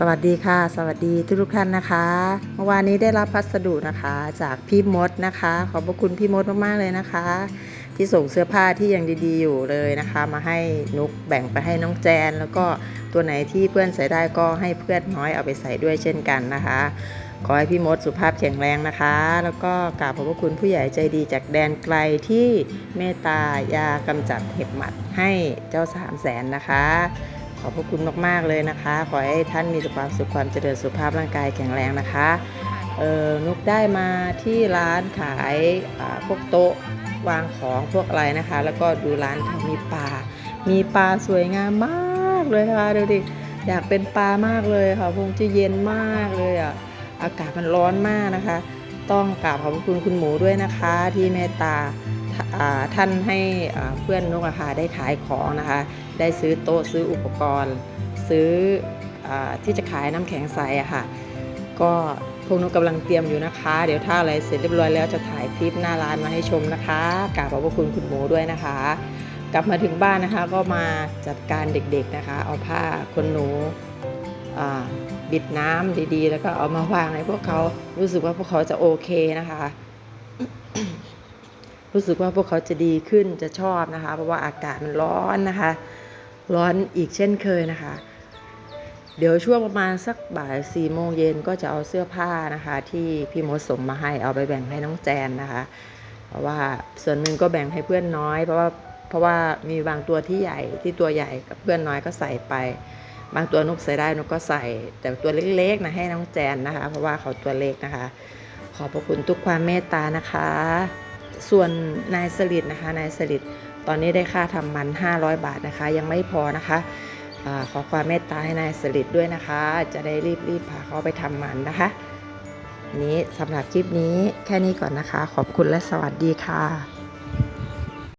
สวัสดีค่ะ สวัสดีทุกทุกท่านนะคะ เมื่อวานนี้ได้รับพัสดุนะคะ จากพี่มดนะคะ ขอบพระคุณพี่มดมากๆเลยนะคะ ที่ส่งเสื้อผ้าที่ยังดีๆอยู่เลยนะคะ มาให้นุกแบ่งไปให้น้องแจน แล้วก็ตัวไหนที่เพื่อนใส่ได้ก็ให้เพื่อนน้อยเอาไปใส่ด้วยเช่นกันนะคะ ขอให้พี่มดสุขภาพแข็งแรงนะคะ แล้วก็กราบขอบพระคุณผู้ใหญ่ใจดีจากแดนไกลที่เมตตายากำจัดเห็บหมัดให้เจ้าสามแสนนะคะ อบพระคุณมาก ๆ เลยนะคะ ขอให้ท่านมีแต่ความสุขความเจริญสุขภาพร่างกายแข็งแรงนะคะเออนุกได้มาที่ร้านขายพวกโต๊ะวางของพวกอะไรนะคะ แล้วก็ดูร้านมีปลา มีปลาสวยงามมากเลยค่ะดูดิอยากเป็นปลามากเลยค่ะคงจะเย็นมากเลยอะอากาศมันร้อนมากนะคะ ต้องกราบขอบคุณคุณหมูด้วยนะคะ ที่เมตตา ท่านให้เพื่อนนกอะค่ะได้ขายของนะคะ ได้ซื้อโต๊ะซื้ออุปกรณ์ ซื้ออที่จะขายน้ำแข็งใสอะค่ะ ก็พวกนุกกำลังเตรียมอยู่นะคะ เดี๋ยวถ้าอะไรเสร็จเรียบร้อยแล้วจะถ่ายคลิปหน้าร้านมาให้ชมนะคะกราบขอบพระคุณคุณหมูด้วยนะคะ กลับมาถึงบ้านนะคะก็มาจัดการเด็กๆนะคะ เอาผ้าคนหนูบิดน้ำดีๆ แล้วก็เอามาวางให้พวกเขารู้สึกว่าพวกเขาจะโอเคนะคะ รู้สึกว่าพวกเขาจะดีขึ้นจะชอบนะคะ เพราะว่าอากาศมันร้อนนะคะ ร้อนอีกเช่นเคยนะคะ เดี๋ยวช่วงประมาณสักบ่ายสี่โมงเย็นก็จะเอาเสื้อผ้านะคะ ที่พี่มดส่งมาให้เอาไปแบ่งให้น้องแจนนะคะ เพราะว่าส่วนหนึ่งก็แบ่งให้เพื่อนน้อย เพราะว่าเพราะว่ามีบางตัวที่ใหญ่ที่ตัวใหญ่กับเพื่อนน้อยก็ใส่ไป บางตัวนกใส่ได้นกก็ใส่ แต่ตัวเล็กๆนะให้น้องแจนนะคะ เพราะว่าเขาตัวเล็กนะคะ ขอบพระคุณทุกความเมตตานะคะ ส่วนนายสลิดนะคะนายสลิดตอนนี้ได้ค่าทำมัน 500 บาทนะคะ ยังไม่พอนะคะอขอความเมตตาให้นายสลิดด้วยนะคะ จะได้รีบๆพาเขาไปทำมันนะคะนี้สำหรับคลิปนี้แค่นี้ก่อนนะคะ ขอบคุณและสวัสดีค่ะ